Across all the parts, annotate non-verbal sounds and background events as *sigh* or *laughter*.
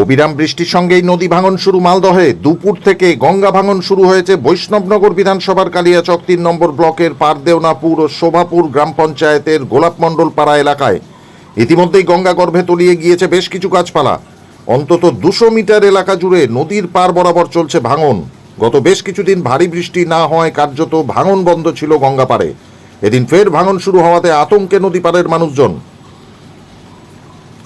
অবিরাম বৃষ্টির সঙ্গেই নদী ভাঙন শুরু মালদহে। দুপুর থেকে গঙ্গা ভাঙন শুরু হয়েছে বৈষ্ণবনগর বিধানসভার কালিয়াচক তিন নম্বর ব্লকের পারদেওনাপুর ও শোভাপুর গ্রাম পঞ্চায়েতের গোলাপমণ্ডল পাড়া এলাকায়। ইতিমধ্যেই গঙ্গা গর্ভে তলিয়ে গিয়েছে বেশ কিছু গাছপালা। অন্তত দুশো মিটার এলাকা জুড়ে নদীর পার বরাবর চলছে ভাঙন। গত বেশ কিছুদিন ভারী বৃষ্টি না হওয়ায় কার্যত ভাঙন বন্ধ ছিল গঙ্গাপাড়ে এদিন ফের ভাঙন শুরু হওয়াতে আতঙ্কে নদী পাড়ের মানুষজন।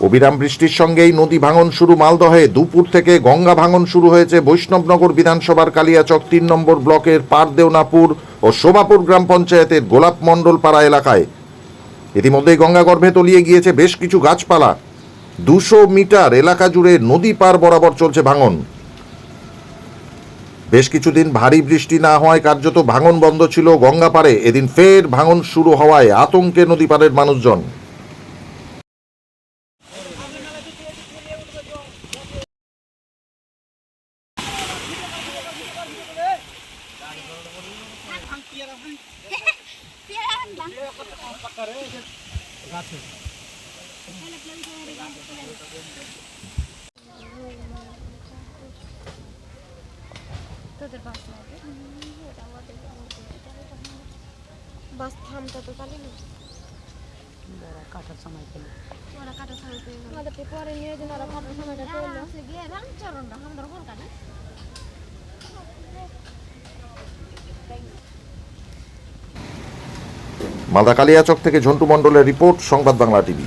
অবিরাম বৃষ্টির সঙ্গেই নদী ভাঙন শুরু মালদহে। দুপুর থেকে গঙ্গা ভাঙন শুরু হয়েছে বৈষ্ণবনগর বিধানসভার কালিয়াচক তিন নম্বর ব্লকের পারদেওনাপুর ও শোভাপুর গ্রাম পঞ্চায়েতের গোলাপ মণ্ডল পাড়া এলাকায়। ইতিমধ্যেই গঙ্গা গর্ভে তলিয়ে গিয়েছে বেশ কিছু গাছপালা। দুশো মিটার এলাকা জুড়ে নদী পার বরাবর চলছে ভাঙন। বেশ কিছুদিন ভারী বৃষ্টি না হওয়ায় কার্যত ভাঙন বন্ধ ছিল গঙ্গা পাড়ে এদিন ফের ভাঙন শুরু হওয়ায় আতঙ্কে নদী পাড়ের মানুষজন। *laughs* তোদের বাস বাস থামটা তো পালি না। কাটার সময় পেলে। ওরা কাটার সময় পেয়ে গেল পরে নিয়ে যেন ওরা কাটার সময়টা পেল। গিয়ে রামচরণটা আমাদের কলকাতা মালদা কালিয়াচক থেকে ঝন্টু মণ্ডলের রিপোর্ট সংবাদ বাংলা টিভি।